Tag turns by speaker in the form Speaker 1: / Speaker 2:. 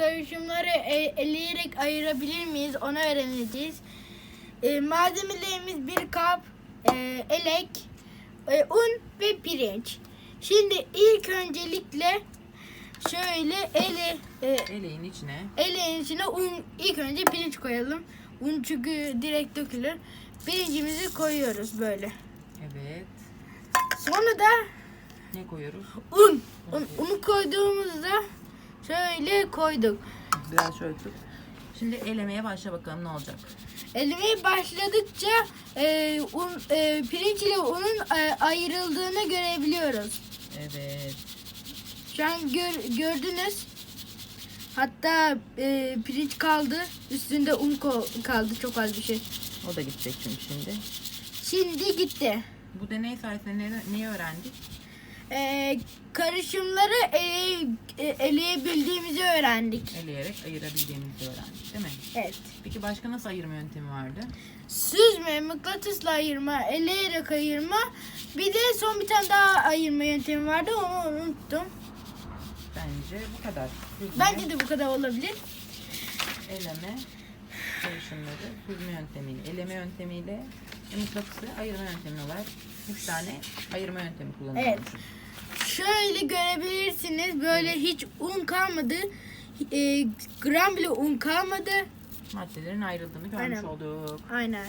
Speaker 1: karışımları e- eleyerek ayırabilir miyiz? Onu öğreneceğiz. E, malzemelerimiz bir kap, e, elek, e, un ve pirinç. Şimdi ilk öncelikle şöyle ele e,
Speaker 2: Eleğin içine
Speaker 1: eleğin içine un ilk önce pirinç koyalım. Un çünkü direkt dökülür. Pirincimizi koyuyoruz böyle.
Speaker 2: evet
Speaker 1: Sonra da
Speaker 2: ne koyuyoruz?
Speaker 1: un. un unu koyduğumuzda şöyle koyduk.
Speaker 2: Biraz şöyle tut. Şimdi elemeye başla bakalım ne olacak.
Speaker 1: Elemeye başladıkça e, un, e, pirinç ile unun e, ayrıldığını görebiliyoruz.
Speaker 2: Evet.
Speaker 1: Şu an gör, gördünüz. Hatta e, pirinç kaldı. Üstünde un ko- kaldı. Çok az bir şey.
Speaker 2: O da gidecek çünkü şimdi.
Speaker 1: Şimdi gitti.
Speaker 2: Bu deney sayesinde ne, neyi öğrendik?
Speaker 1: E, karışımları ele, eleyebildiğimizi öğrendik.
Speaker 2: Eleyerek ayırabildiğimizi öğrendik değil mi?
Speaker 1: Evet.
Speaker 2: Peki başka nasıl ayırma yöntemi vardı?
Speaker 1: Süzme, mıknatısla ayırma, eleyerek ayırma. Bir de son bir tane daha ayırma yöntemi vardı. Onu unuttum.
Speaker 2: Bence bu kadar. Süzme,
Speaker 1: Bence de bu kadar olabilir.
Speaker 2: eleme, karışımları süzme yöntemiyle, eleme yöntemiyle mıknatısı ayırma yöntemi olarak üç tane ayırma yöntemi kullanıyoruz.
Speaker 1: Evet. Şöyle görebilirsiniz. Böyle hiç un kalmadı. E, gram bile un kalmadı.
Speaker 2: Maddelerin ayrıldığını görmüş
Speaker 1: Aynen.
Speaker 2: olduk.
Speaker 1: Aynen.